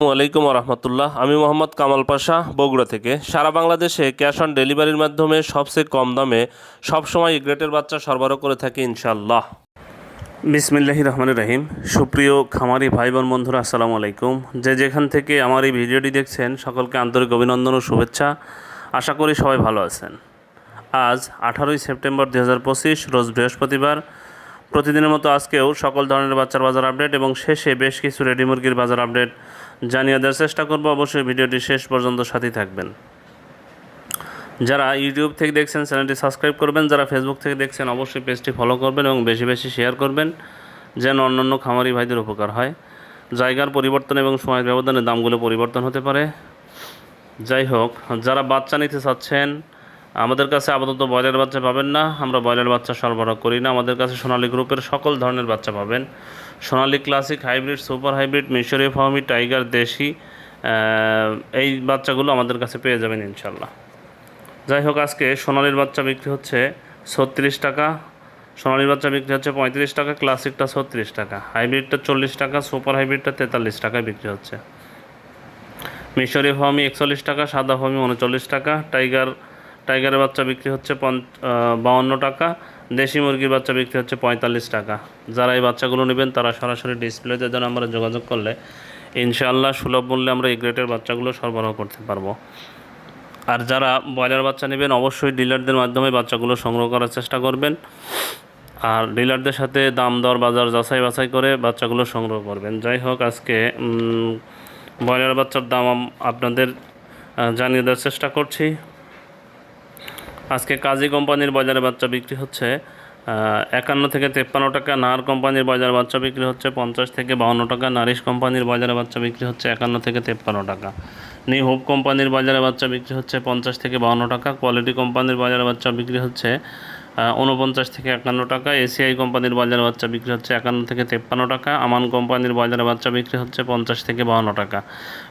আলাইকুম রহমতুল্লাহ। আমি মোহাম্মদ কামাল পাশা, বগুড়া থেকে। সারা বাংলাদেশে ক্যাশ অন ডেলিভারির মাধ্যমে সবচেয়ে কম দামে সবসময় গ্রেটের বাচ্চা সরবরাহ করে থাকি ইনশাল্লাহ বিসমিল্লাহি রহমান রহিম। সুপ্রিয় খামারি ভাই বোন বন্ধুরা, আসসালামু আলাইকুম। যে যেখান থেকে আমার এই ভিডিওটি দেখছেন, সকলকে আন্তরিক অভিনন্দন ও শুভেচ্ছা। আশা করি সবাই ভালো আছেন। আজ আঠারোই সেপ্টেম্বর দু হাজার পঁচিশ, রোজ বৃহস্পতিবার। প্রতিদিনের মতো আজকেও সকল ধরনের বাচ্চার বাজার আপডেট এবং শেষে বেশ কিছু রেডি মুরগির বাজার আপডেট জানিয়ে দেওয়ার চেষ্টা করব। অবশ্যই ভিডিওটি শেষ পর্যন্ত সাথী থাকবেন। যারা ইউটিউব থেকে দেখছেন, চ্যানেলটি সাবস্ক্রাইব করবেন। যারা ফেসবুক থেকে দেখছেন, অবশ্যই পেজটি ফলো করবেন এবং বেশি বেশি শেয়ার করবেন, যেন অন্যান্য খামারি ভাইদের উপকার হয়। জায়গার পরিবর্তন এবং সময়ের ব্যবধানে দামগুলো পরিবর্তন হতে পারে। যাই হোক, যারা বাচ্চা নিতে চাচ্ছেন, আমাদের কাছে আপাতত ব্রয়লার বাচ্চা পাবেন না। আমরা ব্রয়লার বাচ্চা সরবরাহ করি না। আমাদের কাছে সোনালী গ্রুপের সকল ধরনের বাচ্চা পাবেন। Sonali classic hybrid, super hybrid, মিশরি ফার্মি টাইগার দেশি এই বাচ্চাগুলো আমাদের কাছে পেয়ে যাবেন ইনশাল্লাহ যাই হোক, আজকে সোনালির বাচ্চা বিক্রি হচ্ছে ছত্রিশ টাকা, সোনালির বাচ্চা বিক্রি হচ্ছে পঁয়ত্রিশ টাকা, ক্লাসিকটা ছত্রিশ টাকা, হাইব্রিডটা চল্লিশ টাকা, সুপার হাইব্রিডটা তেতাল্লিশ টাকায় বিক্রি হচ্ছে। মিশরি ফার্মি একচল্লিশ টাকা, সাদা ফার্মি উনচল্লিশ টাকা, টাইগার টাইগারের বাচ্চা বিক্রি হচ্ছে বাউন্ন টাকা, দেশি মুরগির বাচ্চা বিক্রি হচ্ছে পঁয়তাল্লিশ টাকা। যারা এই বাচ্চাগুলো নেবেন, তারা সরাসরি ডিসপ্লেতে যেন আমরা যোগাযোগ করলে ইনশাআল্লাহ সুলভ মূল্যে আমরা এই গ্রেটের বাচ্চাগুলো সরবরাহ করতে পারব। আর যারা ব্রয়লার বাচ্চা নেবেন, অবশ্যই ডিলারদের মাধ্যমে বাচ্চাগুলো সংগ্রহ করার চেষ্টা করবেন। আর ডিলারদের সাথে দাম দর, বাজার যাচাই বাছাই করে বাচ্চাগুলো সংগ্রহ করবেন। যাই হোক, আজকে ব্রয়লার বাচ্চার দাম আপনাদের জানিয়ে দেওয়ার চেষ্টা করছি। আজকে কাজী কোম্পানির বাজারে বাচ্চা বিক্রি হচ্ছে একান্ন থেকে তেপ্পান্ন টাকা। নার কোম্পানির বাজারে বাচ্চা বিক্রি হচ্ছে পঞ্চাশ থেকে বাউন্ন টাকা। নারিশ কোম্পানির বাজারে বাচ্চা বিক্রি হচ্ছে একান্ন থেকে তেপ্পান্ন টাকা। নি হোপ কোম্পানির বাজারে বাচ্চা বিক্রি হচ্ছে পঞ্চাশ থেকে বাউন্ন টাকা। কোয়ালিটি কোম্পানির বাজারে বাচ্চা বিক্রি হচ্ছে উনপঞ্চাশ থেকে একান্ন টাকা। এসিআই কোম্পানির বাজারে বাচ্চা বিক্রি হচ্ছে একান্ন থেকে তেপ্পান্ন টাকা। আমান কোম্পানির বাজারে বাচ্চা বিক্রি হচ্ছে পঞ্চাশ থেকে বাহান্ন টাকা।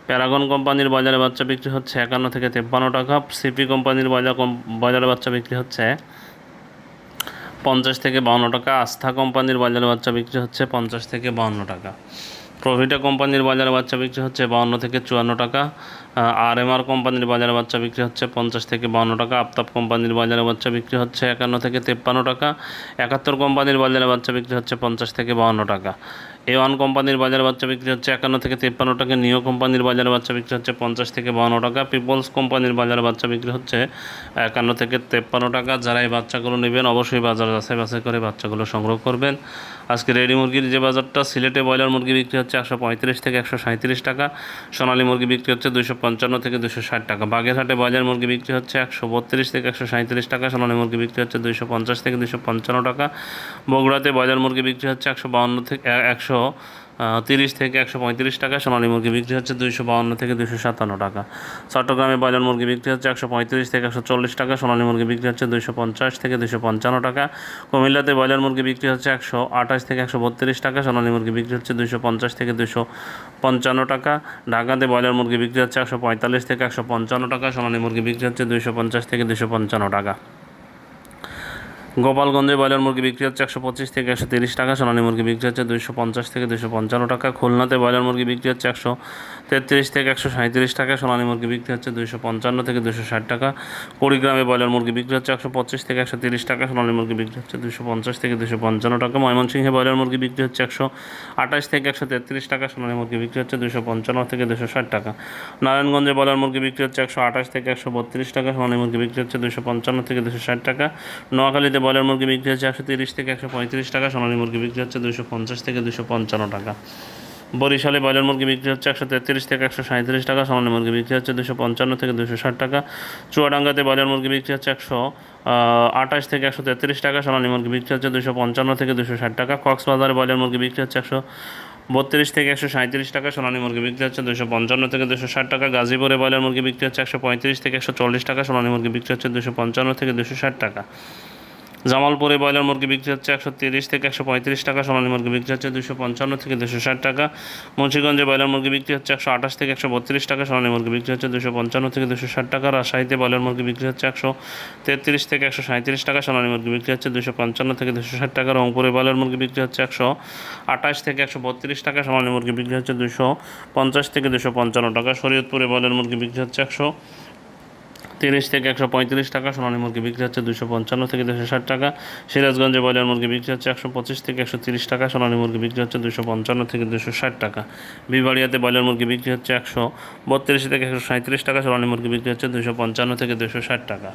প্যারাগন কোম্পানির বাজারে বাচ্চা বিক্রি হচ্ছে একান্ন থেকে তেপ্পান্ন টাকা। সিপি কোম্পানির কম- বাজারে বাচ্চা বিক্রি হচ্ছে পঞ্চাশ থেকে বাউন্ন টাকা। আস্থা কোম্পানির বাজারে বাচ্চা বিক্রি হচ্ছে পঞ্চাশ থেকে বাউন্ন টাকা। প্রভিটা কোম্পানির বাজারে বাচ্চা বিক্রি হচ্ছে বাউন্ন থেকে চুয়ান্ন টাকা। আর এম আর কোম্পানির বাজারে বাচ্চা বিক্রি হচ্ছে পঞ্চাশ থেকে বাউন্ন টাকা। আফতাব কোম্পানির বাজারে বাচ্চা বিক্রি হচ্ছে একান্ন থেকে তেপ্পান্ন টাকা। একাত্তর কোম্পানির বাজারে বাচ্চা বিক্রি হচ্ছে পঞ্চাশ থেকে বাউন্ন টাকা। এ ওয়ান কোম্পানির বাজার বাচ্চা বিক্রি হচ্ছে একান্ন থেকে তেপ্পান্ন টাকা নিও কোম্পানির বাজারে বাচ্চা বিক্রি হচ্ছে পঞ্চাশ থেকে বাউন্ন টাকা, পিপলস কোম্পানির বাজারে বাচ্চা বিক্রি হচ্ছে একান্ন থেকে তেপ্পান্ন টাকা। যারা এই বাচ্চাগুলো নেবেন, অবশ্যই বাজার যাচাই বাছাই করে বাচ্চাগুলো সংগ্রহ করবেন। আজকে রেডি মুরগির যে বাজারটা, সিলেটে ব্রয়লার মুরগি বিক্রি হচ্ছে একশো পঁয়ত্রিশ থেকে একশো সাঁত্রিশ টাকা, সোনালী মুরগি বিক্রি হচ্ছে দুশো পঞ্চান্ন থেকে দুশো ষাট টাকা। বাগেরহাটে ব্রয়লার মুরগি বিক্রি হচ্ছে একশো বত্রিশ থেকে একশো সাঁত্রিশ টাকা, সোনালী মুরগি বিক্রি হচ্ছে দুশো পঞ্চাশ থেকে দুশো পঞ্চান্ন টাকা। বগুড়াতে ব্রয়লার মুরগি বিক্রি হচ্ছে একশো বাউন্ন থেকে একশো তিরিশ থেকে একশো পঁয়ত্রিশ টাকা। সোনালী মুরগি বিক্রি হচ্ছে দুইশো বাউন্ন থেকে দুশো সাতান্ন টাকা। চট্টগ্রামে ব্রয়লার মুরগি বিক্রি হচ্ছে একশো পঁয়ত্রিশ থেকে একশো চল্লিশ টাকা। সোনালী মুরগি বিক্রি হচ্ছে দুইশো পঞ্চাশ থেকে দুশো পঞ্চান্ন টাকা। কুমিল্লাতে ব্রয়লার মুরগি বিক্রি হচ্ছে একশো আঠাশ থেকে একশো বত্রিশ টাকা। সোনালী মুরগি বিক্রি হচ্ছে দুশো পঞ্চাশ থেকে দুশো পঞ্চান্ন টাকা। ঢাকাতে ব্রয়লার মুরগি বিক্রি হচ্ছে একশো পঁয়তাল্লিশ থেকে একশো পঞ্চান্ন টাকা। সোনালী মুরগি বিক্রি হচ্ছে দুশো পঞ্চাশ থেকে দুশো পঞ্চান্ন টাকা। গোপালগঞ্জে ব্রয়লার মুরগি বিক্রি হচ্ছে একশো পঁচিশ থেকে একশো তিরিশ টাকা, সোনালী মুরগি বিক্রি হচ্ছে দুইশো পঞ্চাশ থেকে দুশো পঞ্চান্ন টাকা, খুলনাতে ব্রয়লার মুরগি বিক্রি হচ্ছে একশো তেত্রিশ থেকে একশো সাঁত্রিশ টাকা, সোনালী মুরগি বিক্রি হচ্ছে দুইশো পঞ্চান্ন থেকে দুশো ষাট টাকা। কুড়িগ্রামে ব্রয়লার মুরগি বিক্রি হচ্ছে একশো পঁচিশ থেকে একশো তিরিশ টাকা, সোনালী মুরগি বিক্রি হচ্ছে দুশো পঞ্চাশ থেকে দুশো পঞ্চান্ন টাকা। ময়মনসিংহে ব্রয়লার মুরগি বিক্রি হচ্ছে একশো আঠাশ থেকে একশো তেত্রিশ টাকা, সোনালী মুরগি বিক্রি হচ্ছে দুশো পঞ্চান্ন থেকে দুশো ষাট টাকা। নারায়ণগঞ্জে ব্রয়লার মুরগি বিক্রি হচ্ছে একশো আঠাশ থেকে একশো বত্রিশ টাকা, সোনালী মুরগি বিক্রি হচ্ছে দুশো পঞ্চান্ন থেকে দুশো ষাট টাকা। নোয়াখালীতে ব্রয়লার মুরগি বিক্রি হচ্ছে একশো তিরিশ থেকে একশো পঁয়ত্রিশ টাকা, সোনালী মুরগি বিক্রি হচ্ছে দুশো পঞ্চাশ থেকে দুশো পঞ্চান্ন টাকা। বরিশালে ব্রয়লার মুরগি বিক্রি হচ্ছে একশো তেত্রিশ থেকে একশো সাঁত্রিশ টাকা সোনালী মুরগি বিক্রি হচ্ছে দুশো পঞ্চান্ন থেকে দুশো ষাট টাকা। চুয়াডাঙ্গাতে ব্রয়লার মুরগি বিক্রি হচ্ছে একশো আঠাশ থেকে একশো তেত্রিশ টাকা সোনালী মুরগি বিক্রি হচ্ছে দুশো পঞ্চান্ন থেকে দুশো ষাট টাকা। কক্সবাজারে ব্রয়লার মুরগি বিক্রি হচ্ছে একশো বত্রিশ থেকে একশো সাঁত্রিশ টাকা সোনালী মুরগি বিক্রি হচ্ছে দুশো পঞ্চান্ন থেকে দুশো ষাট টাকা। গাজীপুরে ব্রয়লার মুরগি বিক্রি হচ্ছে একশো পঁয়ত্রিশ থেকে একশো চল্লিশ টাকা সোনালী মুরগি বিক্রি হচ্ছে দুশো পঞ্চান্ন থেকে দুশো ষাট টাকা। জামালপুরে ব্রয়লার মুরগি বিক্রি হচ্ছে একশো তিরিশ থেকে একশো পঁয়ত্রিশ টাকা, সোনালী মুরগি বিক্রি হচ্ছে দুশো পঞ্চান্ন থেকে দুশো ষাট টাকা, মুন্সিগঞ্জে ব্রয়লার মুরগি বিক্রি হচ্ছে একশো আঠাশ থেকে একশো বত্রিশ টাকা, সোনালী মুরগি বিক্রি হচ্ছে দুশো পঞ্চান্ন থেকে দুশো ষাট টাকা, রাজশাহীতে ব্রয়লার মুরগি বিক্রি হচ্ছে একশো তেত্রিশ থেকে একশো সাঁত্রিশ টাকা, সোনালী মুরগি বিক্রি হচ্ছে দুশো পঞ্চান্ন থেকে দুশো ষাট টাকা, রংপুরে ব্রয়লার মুরগি বিক্রি হচ্ছে একশো আঠাশ থেকে একশো বত্রিশ টাকা, সোনালী মুরগি বিক্রি হচ্ছে দুশো পঞ্চাশ থেকে দুশো পঞ্চান্ন টাকা, শরীয়তপুরে ব্রয়লার মুরগি বিক্রি হচ্ছে একশো তিরিশ থেকে একশো পঁয়ত্রিশ টাকা, সোনালী মুরগি বিক্রি হচ্ছে দুশো পঞ্চান্ন থেকে দুশো ষাট টাকা। সিরাজগঞ্জে ব্রয়লার মুরগি বিক্রি হচ্ছে একশো পঁচিশ থেকে একশো তিরিশ টাকা, সোনালী মুরগি বিক্রি হচ্ছে দুশো পঞ্চান্ন থেকে দুশো ষাট টাকা। বিবাড়িয়াতে ব্রয়লার মুরগি বিক্রি হচ্ছে একশো বত্রিশ থেকে একশো সাঁত্রিশ টাকা, সোনালী মুরগি বিক্রি হচ্ছে দুশো পঞ্চান্ন থেকে দুশো ষাট টাকা।